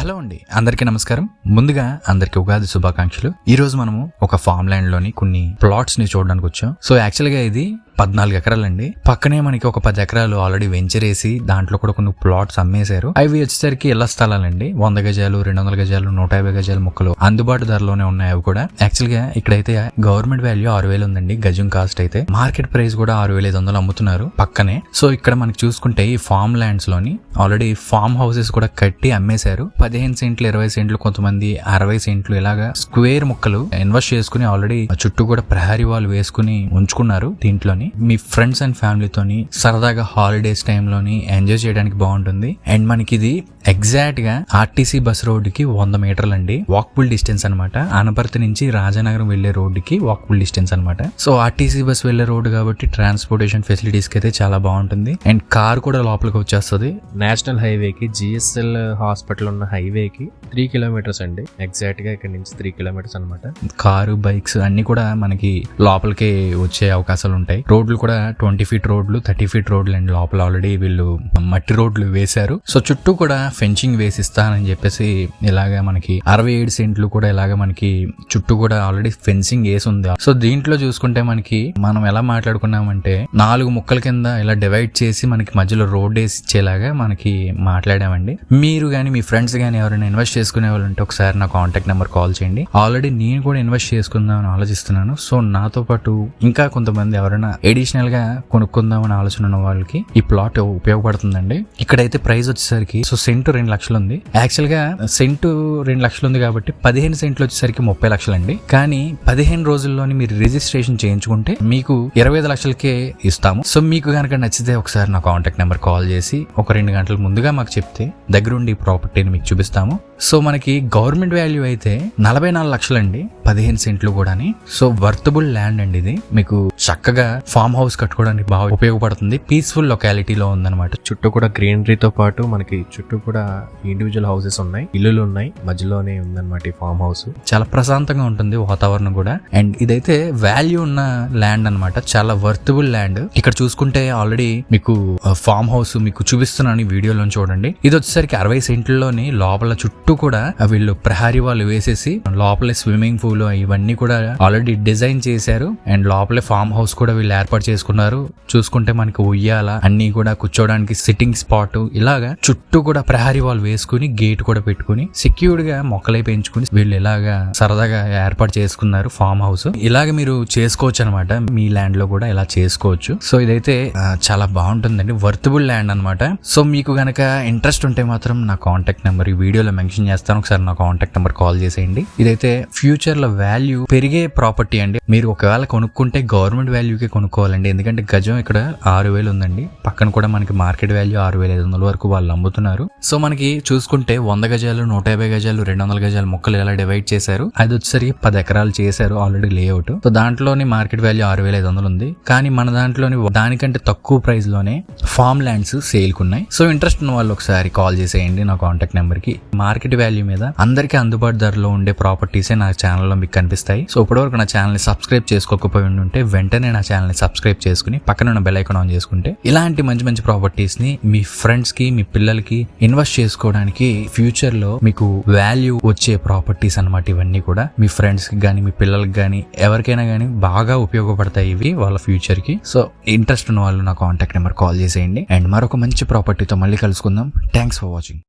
Hello అండి అందరికీ నమస్కారం. ముందుగా అందరికి ఉగాది శుభాకాంక్షలు. ఈ రోజు మనము ఒక ఫామ్ ల్యాండ్లోని కొన్ని ప్లాట్స్ని చూడడానికి వచ్చాం. సో యాక్చువల్గా ఇది పద్నాలుగు ఎకరాలండి. పక్కనే మనకి ఒక పది ఎకరాలు ఆల్రెడీ వెంచరేసి దాంట్లో కూడా కొన్ని ప్లాట్స్ అమ్మేశారు. అవి వచ్చేసరికి ఇళ్ళ స్థలాలండి? వంద గజాలు రెండు వందల గజాలు నూట యాభై గజాలు మొక్కలు అందుబాటు ధరలోనే ఉన్నాయి అవి కూడా. యాక్చువల్గా ఇక్కడైతే గవర్నమెంట్ వాల్యూ ఆరు వేలు ఉందండి గజం కాస్ట్ అయితే. మార్కెట్ ప్రైస్ కూడా ఆరు వేల ఐదు వందలు అమ్ముతున్నారు పక్కనే. సో ఇక్కడ మనకి చూసుకుంటే ఈ ఫామ్ ల్యాండ్స్లోని ఆల్రెడీ ఫామ్ హౌసెస్ కూడా కట్టి అమ్మేశారు. పదిహేను సెంట్లు ఇరవై సెంట్లు కొంతమంది అరవై సెంట్లు ఇలాగా స్క్వేర్ ముక్కలు ఇన్వెస్ట్ చేసుకుని ఆల్రెడీ చుట్టూ కూడా ప్రహరీ వాళ్ళు వేసుకుని ఉంచుకున్నారు దీంట్లోని. మీ ఫ్రెండ్స్ అండ్ ఫ్యామిలీతోని సరదాగా హాలిడేస్ టైంలోని ఎంజాయ్ చేయడానికి బాగుంటుంది. అండ్ మనకి ఇది ఎగ్జాక్ట్గా ఆర్టీసీ బస్ రోడ్కి వంద మీటర్లు అండి. వాక్బుల్ డిస్టెన్స్ అనమాట ఆనపర్తి నుంచి రాజానగరం వెళ్ళే రోడ్డుకి వాక్బుల్ డిస్టెన్స్ అనమాట సో ఆర్టీసీ బస్ వెళ్ళే రోడ్డు కాబట్టి ట్రాన్స్పోర్టేషన్ ఫెసిలిటీస్కి అయితే చాలా బాగుంటుంది. అండ్ కార్ కూడా లోపలికి వచ్చేస్తుంది. నేషనల్ హైవేకి జిఎస్ఎల్ హాస్పిటల్ ఉన్న హైవేకి త్రీ కిలోమీటర్స్ అండి. ఎగ్జాక్ట్గా ఇక్కడ నుంచి త్రీ కిలోమీటర్స్ అనమాట కారు బైక్స్ అన్ని కూడా మనకి లోపలికి వచ్చే అవకాశాలు ఉంటాయి. రోడ్లు కూడా ట్వంటీ ఫీట్ రోడ్లు థర్టీ ఫీట్ రోడ్లు అండి లోపల ఆల్రెడీ వీళ్ళు మట్టి రోడ్లు వేశారు. సో చుట్టూ కూడా ఫెన్సింగ్ వేసిస్తానని చెప్పేసి ఇలాగా మనకి అరవై ఏడు సెంట్లు కూడా ఇలాగ మనకి చుట్టూ కూడా ఆల్రెడీ ఫెన్సింగ్ వేసి ఉంది సో దీంట్లో చూసుకుంటే మనకి మనం ఎలా మాట్లాడుకున్నామంటే నాలుగు ముక్కల కింద ఇలా డివైడ్ చేసి మనకి మధ్యలో రోడ్ వేసి ఇచ్చేలాగా మనకి మాట్లాడామండి. మీరు కానీ మీ ఫ్రెండ్స్ కానీ ఎవరైనా ఇన్వెస్ట్ చేసుకునే వాళ్ళు ఉంటే ఒకసారి నా కాంటాక్ట్ నెంబర్ కాల్ చేయండి. ఆల్రెడీ నేను కూడా ఇన్వెస్ట్ చేసుకుందామని ఆలోచిస్తున్నాను. సో నాతో పాటు ఇంకా కొంతమంది ఎవరైనా ఎడిషనల్గా కొనుక్కుందామని ఆలోచన ఉన్న వాళ్ళకి ఈ ప్లాట్ ఉపయోగపడుతుందండి. ఇక్కడైతే ప్రైస్ వచ్చేసరికి సో సెంటు రెండు లక్షలు ఉంది యాక్చువల్గా సెంటు రెండు లక్షలు ఉంది కాబట్టి పదిహేను సెంట్లు వచ్చేసరికి ముప్పై లక్షలు అండి కానీ పదిహేను రోజుల్లోని మీరు రిజిస్ట్రేషన్ చేయించుకుంటే మీకు ఇరవై ఐదు లక్షలకే ఇస్తాము. సో మీకు కనుక నచ్చితే ఒకసారి నా కాంటాక్ట్ నెంబర్ కాల్ చేసి ఒక రెండు గంటల ముందుగా మాకు చెప్తే దగ్గరుండి ప్రాపర్టీని మీకు చూపిస్తాము. సో మనకి గవర్నమెంట్ వాల్యూ అయితే నలభై నాలుగు లక్షలండి పదిహేను సెంట్లు కూడాని. సో వర్తబుల్ ల్యాండ్ అండి ఇది. మీకు చక్కగా ఫామ్ హౌస్ కట్టుకోవడానికి బాగా ఉపయోగపడుతుంది. పీస్ఫుల్ లొకాలిటీలో ఉందన్నమాట. చుట్టూ కూడా గ్రీనరీతో పాటు మనకి చుట్టూ కూడా ఇండివిజువల్ హౌసెస్ ఉన్నాయి. ఇల్లులు ఉన్నాయి. మధ్యలోనే ఉందన్నమాట ఈ ఫామ్ హౌస్. చాలా ప్రశాంతంగా ఉంటుంది వాతావరణం కూడా. అండ్ ఇదైతే వాల్యూ ఉన్న ల్యాండ్ అన్నమాట. చాలా వర్తబుల్ ల్యాండ్. ఇక్కడ చూసుకుంటే ఆల్రెడీ మీకు ఫామ్ హౌస్ మీకు చూపిస్తున్నాను ఈ వీడియోలో చూడండి. ఇది వచ్చేసరికి అరవై సెంట్లలోని లోపల చుట్టూ కూడా వీళ్ళు ప్రహారీ వాళ్ళు వేసేసి లోపలే స్విమ్మింగ్ పూల్ ఇవన్నీ కూడా ఆల్రెడీ డిజైన్ చేశారు. అండ్ లోపలే ఫామ్ హౌస్ కూడా వీళ్ళు ఏర్పాటు చేసుకున్నారు. చూసుకుంటే మనకి ఉయ్యాల అన్ని కూడా కూర్చోడానికి సిట్టింగ్ స్పాట్ ఇలాగా చుట్టూ కూడా ప్రహరీ వాళ్ళు వేసుకుని గేట్ కూడా పెట్టుకుని సెక్యూర్డ్గా మొక్కలై పెంచుకుని వీళ్ళు ఇలాగా సరదాగా ఏర్పాటు చేసుకున్నారు ఫామ్ హౌస్ ఇలాగ మీరు చేసుకోవచ్చు అనమాట మీ ల్యాండ్లో కూడా ఇలా చేసుకోవచ్చు. సో ఇదైతే చాలా బాగుంటుందండి. వర్తబుల్ ల్యాండ్ అనమాట. సో మీకు గనక ఇంట్రెస్ట్ ఉంటే మాత్రం నా కాంటాక్ట్ నెంబర్ ఈ వీడియోలో మెన్షన్ చేస్తాను. ఒకసారి నా కాంటాక్ట్ నెంబర్ కాల్ చేసేయండి. ఇదైతే ఫ్యూచర్లో వాల్యూ పెరిగే ప్రాపర్టీ అండి. మీరు ఒకవేళ కొనుక్కుంటే గవర్నమెంట్ వాల్యూకే కొనుక్కోవాలండి ఎందుకంటే గజం ఇక్కడ ఆరు వేలు ఉందండి. పక్కన కూడా మనకి మార్కెట్ వాల్యూ ఆరు వేల ఐదు వందల వరకు వాళ్ళు అమ్ముతున్నారు. సో మనకి చూసుకుంటే వంద గజాలు నూట యాభై గజాలు రెండు వందల గజాలు మొక్కలు ఎలా డివైడ్ చేశారు? అది వచ్చేసరికి పది ఎకరాలు చేశారు ఆల్రెడీ లేఅవుట్ సో దాంట్లోని మార్కెట్ వాల్యూ ఆరు వేల ఐదు వందలు ఉంది. కానీ మన దాంట్లోని దానికంటే తక్కువ ప్రైస్లోనే ఫామ్ ల్యాండ్స్ సేల్కి ఉన్నాయి సో ఇంట్రెస్ట్ ఉన్న వాళ్ళు ఒకసారి కాల్ చేసేయండి నా కాంటాక్ట్ నెంబర్కి. మార్కెట్ వాల్యూ మీద అందరికీ అందుబాటు ధరలో ఉండే ప్రాపర్టీసే నా ఛానల్లో మీకు కనిపిస్తాయి. సో ఇప్పటివరకు నా ఛానల్ని సబ్స్క్రైబ్ చేసుకోకపోయి ఉంటే వెంటనే నా ఛానల్ని సబ్స్క్రైబ్ చేసుకుని పక్కన ఉన్న బెల్ ఐకాన్ ఆన్ చేసుకుంటే ఇలాంటి మంచి మంచి ప్రాపర్టీస్ని మీ ఫ్రెండ్స్కి మీ పిల్లలకి ఇన్వెస్ట్ చేసుకోవడానికి ఫ్యూచర్లో మీకు వాల్యూ వచ్చే ప్రాపర్టీస్ అన్నమాట ఇవన్నీ కూడా. మీ ఫ్రెండ్స్కి కానీ మీ పిల్లలకి కానీ ఎవరికైనా కానీ బాగా ఉపయోగపడతాయి ఇవి వాళ్ళ ఫ్యూచర్కి. సో ఇంట్రెస్ట్ ఉన్న వాళ్ళు నా కాంటాక్ట్ నెంబర్ కాల్ చేసేయండి. అండ్ మరొక మంచి ప్రాపర్టీతో మళ్ళీ కలుసుకుందాం. Thanks for watching